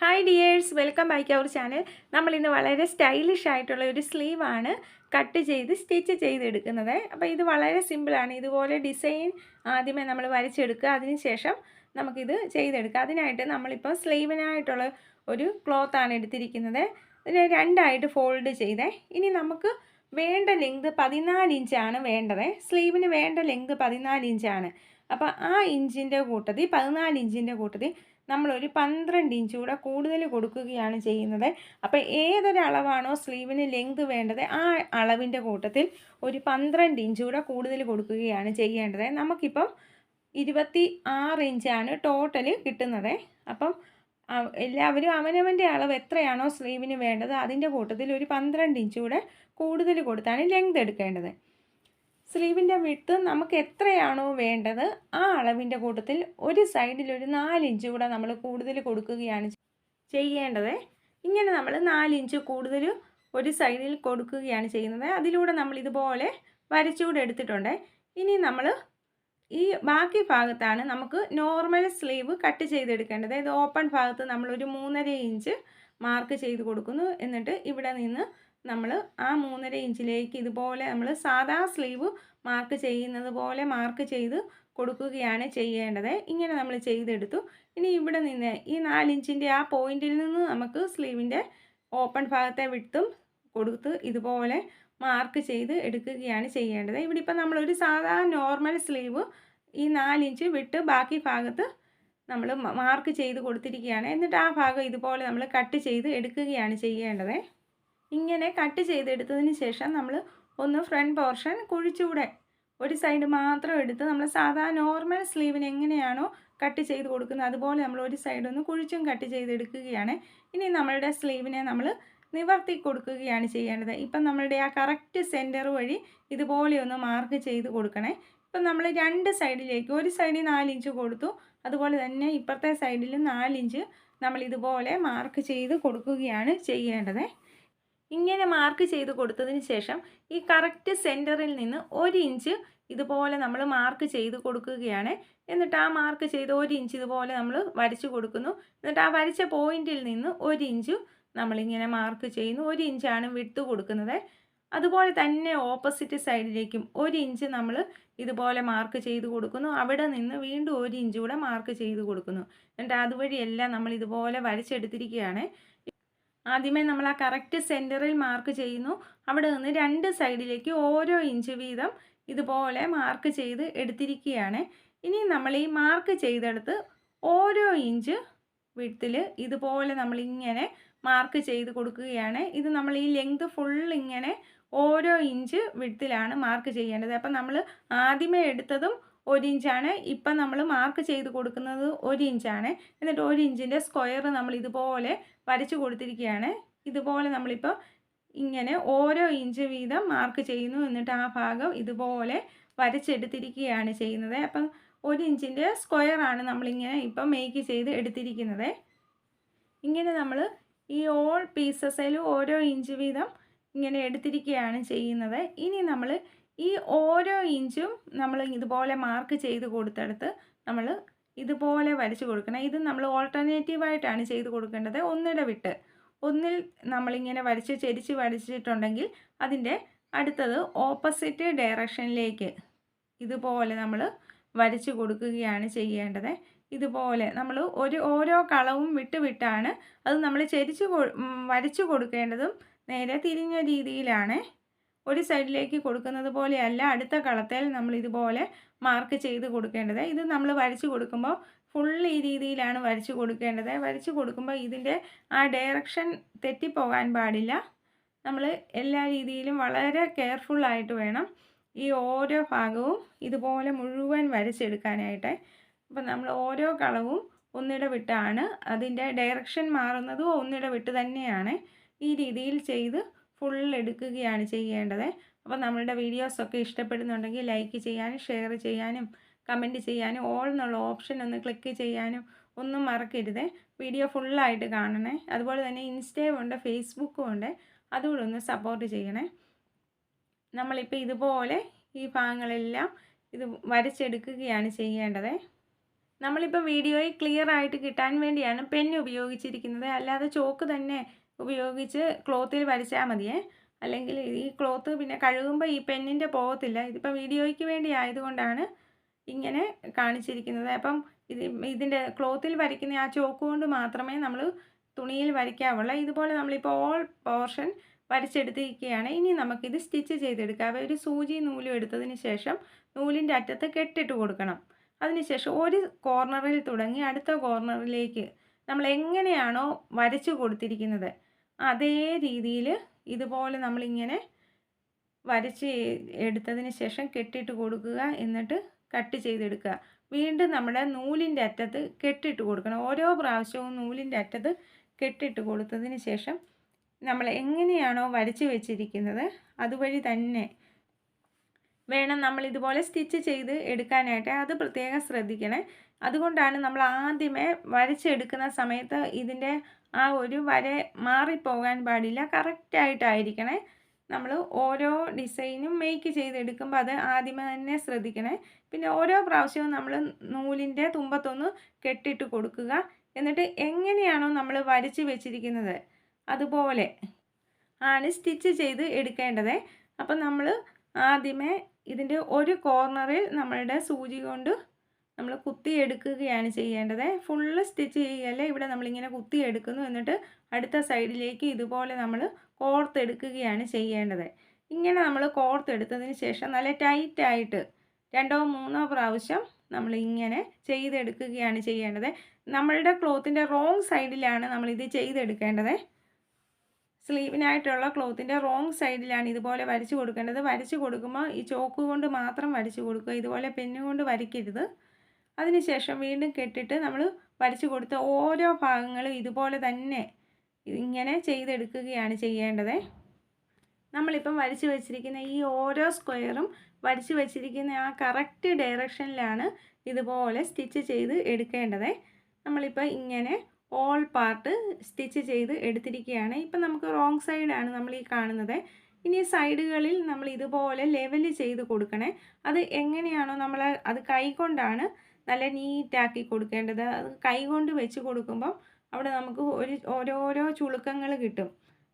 Hi dears welcome back our channel നമ്മൾ ഇന്ന് വളരെ സ്റ്റൈലിഷ് ആയിട്ടുള്ള ഒരു സ്ലീവാണ് കട്ട് ചെയ്ത് സ്റ്റിച്ച് ചെയ്തെടുക്കുന്നത്. അപ്പോൾ ഇത് വളരെ സിമ്പിളാണ് ഇതുപോലെ ഡിസൈൻ ആദ്യമേ നമ്മൾ വരച്ചെടുക്കുക. അതിനുശേഷം നമുക്കിത് ചെയ്തെടുക്കുക. അതിനായിട്ട് നമ്മളിപ്പോൾ സ്ലീവിനായിട്ടുള്ള ഒരു ക്ലോത്താണ് എടുത്തിരിക്കുന്നത്. ഇതിനെ രണ്ടായിട്ട് ഫോൾഡ് ചെയ്തേ. ഇനി നമുക്ക് വേണ്ട ലെങ്ത് പതിനാല് ഇഞ്ചാണ് വേണ്ടത്. സ്ലീവിന് വേണ്ട ലെങ്ത് പതിനാല് ഇഞ്ചാണ് അപ്പോൾ ആ ഇഞ്ചിന്റെ കൂട്ടത്തിൽ പതിനാല് ഇഞ്ചിന്റെ കൂട്ടത്തിൽ നമ്മളൊരു പന്ത്രണ്ട് ഇഞ്ച് കൂടെ കൂടുതൽ കൊടുക്കുകയാണ് ചെയ്യുന്നത്. അപ്പോൾ ഏതൊരളവാണോ സ്ലീവിന് ലെങ്ത് വേണ്ടത് ആ അളവിന്റെ കൂട്ടത്തിൽ ഒരു പന്ത്രണ്ട് ഇഞ്ച് കൂടെ കൂടുതൽ കൊടുക്കുകയാണ് ചെയ്യേണ്ടത്. നമുക്കിപ്പം ഇരുപത്തി ആറ് ഇഞ്ചാണ് ടോട്ടൽ കിട്ടുന്നത്. അപ്പം എല്ലാവരും അവനവന്റെ അളവ് എത്രയാണോ സ്ലീവിന് വേണ്ടത് അതിന്റെ കൂട്ടത്തിൽ ഒരു പന്ത്രണ്ട് ഇഞ്ച് കൂടെ കൂടുതൽ കൊടുത്താണ് ലെങ്ത് എടുക്കേണ്ടത്. സ്ലീവിന്റെ വിട്ട് നമുക്ക് എത്രയാണോ വേണ്ടത് ആ അളവിന്റെ കൂട്ടത്തിൽ ഒരു സൈഡിൽ ഒരു നാലിഞ്ച് കൂടെ നമ്മൾ കൂടുതൽ കൊടുക്കുകയാണ് ചെയ്യേണ്ടത്. ഇങ്ങനെ നമ്മൾ നാലിഞ്ച് കൂടുതൽ ഒരു സൈഡിൽ കൊടുക്കുകയാണ് ചെയ്യുന്നത്. അതിലൂടെ നമ്മൾ ഇതുപോലെ വരച്ചുകൂടെ എടുത്തിട്ടുണ്ട്. ഇനി നമ്മൾ ഈ ബാക്കി ഭാഗത്താണ് നമുക്ക് നോർമൽ സ്ലീവ് കട്ട് ചെയ്തെടുക്കേണ്ടത്. അതായത് ഓപ്പൺ ഭാഗത്ത് നമ്മളൊരു മൂന്നര ഇഞ്ച് മാർക്ക് ചെയ്ത് കൊടുക്കുന്നു. എന്നിട്ട് ഇവിടെ നിന്ന് നമ്മൾ ആ മൂന്നര ഇഞ്ചിലേക്ക് ഇതുപോലെ നമ്മൾ സാധാ സ്ലീവ് മാർക്ക് ചെയ്യുന്നത് പോലെ മാർക്ക് ചെയ്ത് കൊടുക്കുകയാണ് ചെയ്യേണ്ടത്. ഇങ്ങനെ നമ്മൾ ചെയ്തെടുത്തു. ഇനി ഇവിടെ നിന്ന് ഈ നാലിഞ്ചിന്റെ ആ പോയിന്റിൽ നിന്ന് നമുക്ക് സ്ലീവിന്റെ ഓപ്പൺ ഭാഗത്തെ വിട്ടും കൊടുത്ത് ഇതുപോലെ മാർക്ക് ചെയ്ത് എടുക്കുകയാണ് ചെയ്യേണ്ടത്. ഇവിടെ ഇപ്പം നമ്മളൊരു സാധാ നോർമൽ സ്ലീവ് ഈ നാലിഞ്ച് വിട്ട് ബാക്കി ഭാഗത്ത് നമ്മൾ മാർക്ക് ചെയ്ത് കൊടുത്തിരിക്കുകയാണ്. എന്നിട്ട് ആ ഭാഗം ഇതുപോലെ നമ്മൾ കട്ട് ചെയ്ത് എടുക്കുകയാണ് ചെയ്യേണ്ടത്. ഇങ്ങനെ കട്ട് ചെയ്തെടുത്തതിന് ശേഷം നമ്മൾ ഒന്ന് ഫ്രണ്ട് പോർഷൻ കുഴിച്ചുകൂടെ. ഒരു സൈഡ് മാത്രം എടുത്ത് നമ്മൾ സാധാ നോർമൽ സ്ലീവിന് എങ്ങനെയാണോ കട്ട് ചെയ്ത് കൊടുക്കുന്നത് അതുപോലെ നമ്മൾ ഒരു സൈഡ് ഒന്ന് കുഴിച്ചും കട്ട് ചെയ്തെടുക്കുകയാണ്. ഇനി നമ്മളുടെ സ്ലീവിനെ നമ്മൾ നിവർത്തി കൊടുക്കുകയാണ് ചെയ്യേണ്ടത്. ഇപ്പം നമ്മളുടെ ആ കറക്റ്റ് സെന്റർ വഴി ഇതുപോലെ ഒന്ന് മാർക്ക് ചെയ്ത് കൊടുക്കണേ. ഇപ്പം നമ്മൾ രണ്ട് സൈഡിലേക്ക് ഒരു സൈഡിൽ നാലിഞ്ച് കൊടുത്തു അതുപോലെ തന്നെ ഇപ്പുറത്തെ സൈഡിൽ നാലിഞ്ച് നമ്മൾ ഇതുപോലെ മാർക്ക് ചെയ്ത് കൊടുക്കുകയാണ് ചെയ്യേണ്ടത്. ഇങ്ങനെ മാർക്ക് ചെയ്ത് കൊടുത്തതിന് ശേഷം ഈ കറക്റ്റ് സെന്ററിൽ നിന്ന് ഒരു ഇഞ്ച് ഇതുപോലെ നമ്മൾ മാർക്ക് ചെയ്ത് കൊടുക്കുകയാണ്. എന്നിട്ട് ആ മാർക്ക് ചെയ്ത് ഒരു ഇഞ്ച് ഇതുപോലെ നമ്മൾ വരച്ചു കൊടുക്കുന്നു. എന്നിട്ട് ആ വരച്ച പോയിന്റിൽ നിന്ന് ഒരു ഇഞ്ച് നമ്മളിങ്ങനെ മാർക്ക് ചെയ്യുന്നു. ഒരു ഇഞ്ചാണ് വിട്ട് കൊടുക്കുന്നത്. അതുപോലെ തന്നെ ഓപ്പോസിറ്റ് സൈഡിലേക്കും ഒരു ഇഞ്ച് നമ്മൾ ഇതുപോലെ മാർക്ക് ചെയ്ത് കൊടുക്കുന്നു. അവിടെ നിന്ന് വീണ്ടും ഒരു ഇഞ്ച് കൂടെ മാർക്ക് ചെയ്ത് കൊടുക്കുന്നു. എന്നിട്ട് അതുവഴിയെല്ലാം നമ്മൾ ഇതുപോലെ വരച്ചെടുത്തിരിക്കുകയാണ്. ആദ്യമേ നമ്മൾ ആ കറക്റ്റ് സെന്ററിൽ മാർക്ക് ചെയ്യുന്നു. അവിടെ നിന്ന് രണ്ട് സൈഡിലേക്ക് ഓരോ ഇഞ്ച് വീതം ഇതുപോലെ മാർക്ക് ചെയ്ത് എടുത്തിരിക്കുകയാണ്. ഇനി നമ്മൾ ഈ മാർക്ക് ചെയ്തെടുത്ത് ഓരോ ഇഞ്ച് വിട്ടിൽ ഇതുപോലെ നമ്മളിങ്ങനെ മാർക്ക് ചെയ്ത് കൊടുക്കുകയാണ്. ഇത് നമ്മൾ ഈ ലെങ്ത് ഫുൾ ഇങ്ങനെ ഓരോ ഇഞ്ച് വിട്ടിലാണ് മാർക്ക് ചെയ്യേണ്ടത്. അപ്പം നമ്മൾ ആദ്യമേ എടുത്തതും ഒരു ഇഞ്ചാണ് ഇപ്പം നമ്മൾ മാർക്ക് ചെയ്ത് കൊടുക്കുന്നത് ഒരു ഇഞ്ചാണ് എന്നിട്ട് ഒരു ഇഞ്ചിന്റെ സ്ക്വയർ നമ്മൾ ഇതുപോലെ വരച്ചു കൊടുത്തിരിക്കുകയാണ്. ഇതുപോലെ നമ്മളിപ്പോൾ ഇങ്ങനെ ഓരോ ഇഞ്ച് വീതം മാർക്ക് ചെയ്യുന്നു എന്നിട്ട് ആ ഭാഗം ഇതുപോലെ വരച്ചെടുത്തിരിക്കുകയാണ് ചെയ്യുന്നത്. അപ്പം ഒരു ഇഞ്ചിന്റെ സ്ക്വയറാണ് നമ്മളിങ്ങനെ ഇപ്പം മേക്ക് ചെയ്ത് എടുത്തിരിക്കുന്നത്. ഇങ്ങനെ നമ്മൾ ഈ ഓൾ പീസസിലും ഓരോ ഇഞ്ച് വീതം ഇങ്ങനെ എടുത്തിരിക്കുകയാണ് ചെയ്യുന്നത്. ഇനി നമ്മൾ ഈ ഓരോ ഇഞ്ചും നമ്മൾ ഇതുപോലെ മാർക്ക് ചെയ്ത് കൊടുത്തെടുത്ത് നമ്മൾ ഇതുപോലെ വരച്ച് കൊടുക്കണം. ഇത് നമ്മൾ ഓൾട്ടർനേറ്റീവായിട്ടാണ് ചെയ്ത് കൊടുക്കേണ്ടത്. ഒന്നിട വിട്ട്. ഒന്നിൽ നമ്മളിങ്ങനെ വരച്ച് ചെരിച്ച് വരച്ചിട്ടുണ്ടെങ്കിൽ അതിന്റെ അടുത്തത് ഓപ്പോസിറ്റ് ഡയറക്ഷനിലേക്ക് ഇതുപോലെ നമ്മൾ വരച്ച് കൊടുക്കുകയാണ് ചെയ്യേണ്ടത്. ഇതുപോലെ നമ്മൾ ഒരു ഓരോ കളവും വിട്ട് വിട്ടാണ് അത് നമ്മൾ ചെരിച്ച് വരച്ച് കൊടുക്കേണ്ടതും നേരെ തിരിഞ്ഞ രീതിയിലാണ് ഒരു സൈഡിലേക്ക് കൊടുക്കുന്നത് പോലെയല്ല അടുത്ത കളത്തിൽ നമ്മൾ ഇതുപോലെ മാർക്ക് ചെയ്ത് കൊടുക്കേണ്ടത്. ഇത് നമ്മൾ വരച്ച് കൊടുക്കുമ്പോൾ ഫുൾ ഈ രീതിയിലാണ് വരച്ച് കൊടുക്കേണ്ടത്. വരച്ച് കൊടുക്കുമ്പോൾ ഇതിന്റെ ആ ഡയറക്ഷൻ തെറ്റിപ്പോകാൻ പാടില്ല. നമ്മൾ എല്ലാ രീതിയിലും വളരെ കെയർഫുള്ളായിട്ട് വേണം ഈ ഓരോ ഭാഗവും ഇതുപോലെ മുഴുവൻ വരച്ചെടുക്കാനായിട്ട്. അപ്പം നമ്മൾ ഓരോ കളവും ഒന്നിട വിട്ടാണ് അതിന്റെ ഡയറക്ഷൻ മാറുന്നതും ഒന്നിട വിട്ട് തന്നെയാണ് ഈ രീതിയിൽ ചെയ്ത് ഫുൾ എടുക്കുകയാണ് ചെയ്യേണ്ടത്. അപ്പോൾ നമ്മളുടെ വീഡിയോസൊക്കെ ഇഷ്ടപ്പെടുന്നുണ്ടെങ്കിൽ ലൈക്ക് ചെയ്യാനും ഷെയർ ചെയ്യാനും കമന്റ് ചെയ്യാനും ഓൾ എന്നുള്ള ഓപ്ഷൻ ഒന്ന് ക്ലിക്ക് ചെയ്യാനും ഒന്നും മറക്കരുത്. വീഡിയോ ഫുള്ളായിട്ട് കാണണേ. അതുപോലെ തന്നെ ഇൻസ്റ്റയും ഉണ്ട് ഫേസ്ബുക്കും ഉണ്ട്. അതുകൂടെ ഒന്ന് സപ്പോർട്ട് ചെയ്യണേ. നമ്മളിപ്പോൾ ഇതുപോലെ ഈ ഭാഗങ്ങളെല്ലാം ഇത് വരച്ചെടുക്കുകയാണ് ചെയ്യേണ്ടത്. നമ്മളിപ്പോൾ വീഡിയോയിൽ ക്ലിയർ ആയിട്ട് കിട്ടാൻ വേണ്ടിയാണ് പെൻ ഉപയോഗിച്ചിരിക്കുന്നത്. അല്ലാതെ ചോക്ക് തന്നെ ഉപയോഗിച്ച് ക്ലോത്തിൽ വരച്ചാൽ മതിയേ. അല്ലെങ്കിൽ ഈ ക്ലോത്ത് പിന്നെ കഴുകുമ്പോൾ ഈ പെന്നിന്റെ പോകത്തില്ല. ഇതിപ്പോൾ വീഡിയോയ്ക്ക് വേണ്ടി ആയതുകൊണ്ടാണ് ഇങ്ങനെ കാണിച്ചിരിക്കുന്നത്. അപ്പം ഇത് ഇതിന്റെ ക്ലോത്തിൽ വരയ്ക്കുന്ന ആ ചോക്ക് കൊണ്ട് മാത്രമേ നമ്മൾ തുണിയിൽ വരയ്ക്കാവുള്ളൂ. ഇതുപോലെ നമ്മളിപ്പോൾ ഓൾ പോർഷൻ വരച്ചെടുത്തിരിക്കുകയാണ്. ഇനി നമുക്കിത് സ്റ്റിച്ച് ചെയ്തെടുക്കാം. ഒരു സൂചി നൂലും എടുത്തതിന് ശേഷം നൂലിന്റെ അറ്റത്ത് കെട്ടിട്ട് കൊടുക്കണം. അതിനുശേഷം ഒരു കോർണറിൽ തുടങ്ങി അടുത്ത കോർണറിലേക്ക് നമ്മൾ എങ്ങനെയാണോ വരച്ചു കൊടുത്തിരിക്കുന്നത്. അതേ രീതിയിൽ ഇതുപോലെ നമ്മളിങ്ങനെ വരച്ച് എടുത്തതിന് ശേഷം കെട്ടിട്ട് കൊടുക്കുക എന്നിട്ട് കട്ട് ചെയ്തെടുക്കുക. വീണ്ടും നമ്മുടെ നൂലിന്റെ അറ്റത്ത് കെട്ടിട്ട് കൊടുക്കണം. ഓരോ പ്രാവശ്യവും നൂലിന്റെ അറ്റത്ത് കെട്ടിട്ട് കൊടുത്തതിന് ശേഷം നമ്മൾ എങ്ങനെയാണോ വരച്ച് വെച്ചിരിക്കുന്നത് അതുവഴി തന്നെ വേണം നമ്മൾ ഇതുപോലെ സ്റ്റിച്ച് ചെയ്ത് എടുക്കാനായിട്ട്. അത് പ്രത്യേകം ശ്രദ്ധിക്കണേ. അതുകൊണ്ടാണ് നമ്മൾ ആദ്യമേ വരച്ചെടുക്കുന്ന സമയത്ത് ഇതിന്റെ ആ ഒരു വര മാറിപ്പോകാൻ പാടില്ല. കറക്റ്റായിട്ടായിരിക്കണേ. നമ്മൾ ഓരോ ഡിസൈനും മേക്ക് ചെയ്തെടുക്കുമ്പോൾ അത് ആദ്യമേ തന്നെ ശ്രദ്ധിക്കണേ. പിന്നെ ഓരോ പ്രാവശ്യവും നമ്മൾ നൂലിന്റെ തുമ്പത്തൊന്ന് കെട്ടിട്ട് കൊടുക്കുക. എന്നിട്ട് എങ്ങനെയാണോ നമ്മൾ വരച്ച് വെച്ചിരിക്കുന്നത്. അതുപോലെ ആണ് സ്റ്റിച്ച് ചെയ്ത് എടുക്കേണ്ടത്. അപ്പം നമ്മൾ ആദ്യമേ ഇതിന്റെ ഒരു കോർണറിൽ നമ്മളുടെ സൂചി കൊണ്ട് നമ്മൾ കുത്തിയെടുക്കുകയാണ് ചെയ്യേണ്ടത്. ഫുള്ള് സ്റ്റിച്ച് ചെയ്യല്ല? ഇവിടെ നമ്മളിങ്ങനെ കുത്തിയെടുക്കുന്നു എന്നിട്ട് അടുത്ത സൈഡിലേക്ക് ഇതുപോലെ നമ്മൾ കോർത്തെടുക്കുകയാണ് ചെയ്യേണ്ടത്. ഇങ്ങനെ നമ്മൾ കോർത്തെടുത്തതിന് ശേഷം നല്ല ടൈറ്റായിട്ട് രണ്ടോ മൂന്നോ പ്രാവശ്യം നമ്മൾ ഇങ്ങനെ ചെയ്തെടുക്കുകയാണ് ചെയ്യേണ്ടത്. നമ്മളുടെ ക്ലോത്തിന്റെ റോങ് സൈഡിലാണ് നമ്മളിത് ചെയ്തെടുക്കേണ്ടത്. സ്ലീവിനായിട്ടുള്ള ക്ലോത്തിന്റെ റോങ് സൈഡിലാണ് ഇതുപോലെ വരച്ച് കൊടുക്കേണ്ടത്. വരച്ച് കൊടുക്കുമ്പോൾ ഈ ചോക്ക് കൊണ്ട് മാത്രം വരച്ച് കൊടുക്കുക. ഇതുപോലെ പെന്നു കൊണ്ട് വരയ്ക്കരുത്. അതിനുശേഷം വീണ്ടും കെട്ടിട്ട് നമ്മൾ വരച്ച് കൊടുത്ത ഓരോ ഭാഗങ്ങളും ഇതുപോലെ തന്നെ ഇങ്ങനെ ചെയ്തെടുക്കുകയാണ് ചെയ്യേണ്ടത്. നമ്മളിപ്പം വരച്ച് വച്ചിരിക്കുന്ന ഈ ഓരോ സ്ക്വയറും വരച്ച് വച്ചിരിക്കുന്ന ആ കറക്റ്റ് ഡയറക്ഷനിലാണ് ഇതുപോലെ സ്റ്റിച്ച് ചെയ്ത് എടുക്കേണ്ടത്. നമ്മളിപ്പോൾ ഇങ്ങനെ ഓൾ പാർട്ട് സ്റ്റിച്ച് ചെയ്ത് എടുത്തിരിക്കുകയാണ്. ഇപ്പം നമുക്ക് റോങ് സൈഡാണ് നമ്മൾ ഈ കാണുന്നത്. ഇനി സൈഡുകളിൽ നമ്മൾ ഇതുപോലെ ലെവൽ ചെയ്ത് കൊടുക്കണേ. അത് എങ്ങനെയാണോ നമ്മൾ അത് കൈകൊണ്ടാണ് നല്ല നീറ്റാക്കി കൊടുക്കേണ്ടത്. അത് കൈകൊണ്ട് വെച്ച് കൊടുക്കുമ്പം അവിടെ നമുക്ക് ഒരു ഓരോരോ ചുളുക്കങ്ങൾ കിട്ടും.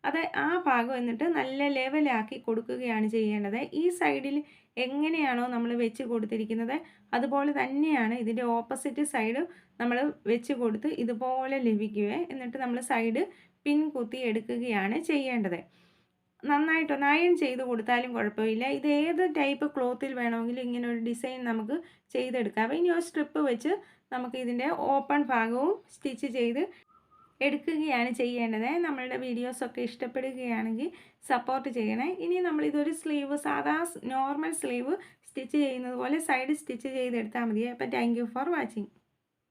അത് ആ ഭാഗം എന്നിട്ട് നല്ല ലെവലാക്കി കൊടുക്കുകയാണ് ചെയ്യേണ്ടത്. ഈ സൈഡിൽ എങ്ങനെയാണോ നമ്മൾ വെച്ച് കൊടുത്തിരിക്കുന്നത് അതുപോലെ തന്നെയാണ് ഇതിന്റെ ഓപ്പോസിറ്റ് സൈഡ് നമ്മൾ വെച്ച് കൊടുത്ത് ഇതുപോലെ ലഭിക്കുക എന്നിട്ട് നമ്മൾ സൈഡ് പിൻ കുത്തി എടുക്കുകയാണ് ചെയ്യേണ്ടത്. നന്നായിട്ടൊന്ന് അയൺ ചെയ്ത് കൊടുത്താലും കുഴപ്പമില്ല. ഇത് ഏത് ടൈപ്പ് ക്ലോത്തിൽ വേണമെങ്കിലും ഇങ്ങനെ ഒരു ഡിസൈൻ നമുക്ക് ചെയ്തെടുക്കാം. ഇനി ഒരു സ്ട്രിപ്പ് വെച്ച് നമുക്ക് ഇതിന്റെ ഓപ്പൺ ഭാഗവും സ്റ്റിച്ച് ചെയ്ത് എടുക്കുകയാണ് ചെയ്യേണ്ടത്. നമ്മളുടെ വീഡിയോസൊക്കെ ഇഷ്ടപ്പെടുകയാണെങ്കിൽ സപ്പോർട്ട് ചെയ്യണേ. ഇനി നമ്മളിതൊരു സ്ലീവ് സാധാ നോർമൽ സ്ലീവ് സ്റ്റിച്ച് ചെയ്യുന്നത് പോലെ സൈഡ് സ്റ്റിച്ച് ചെയ്തെടുത്താൽ മതി. അപ്പോൾ താങ്ക് ഫോർ വാച്ചിങ്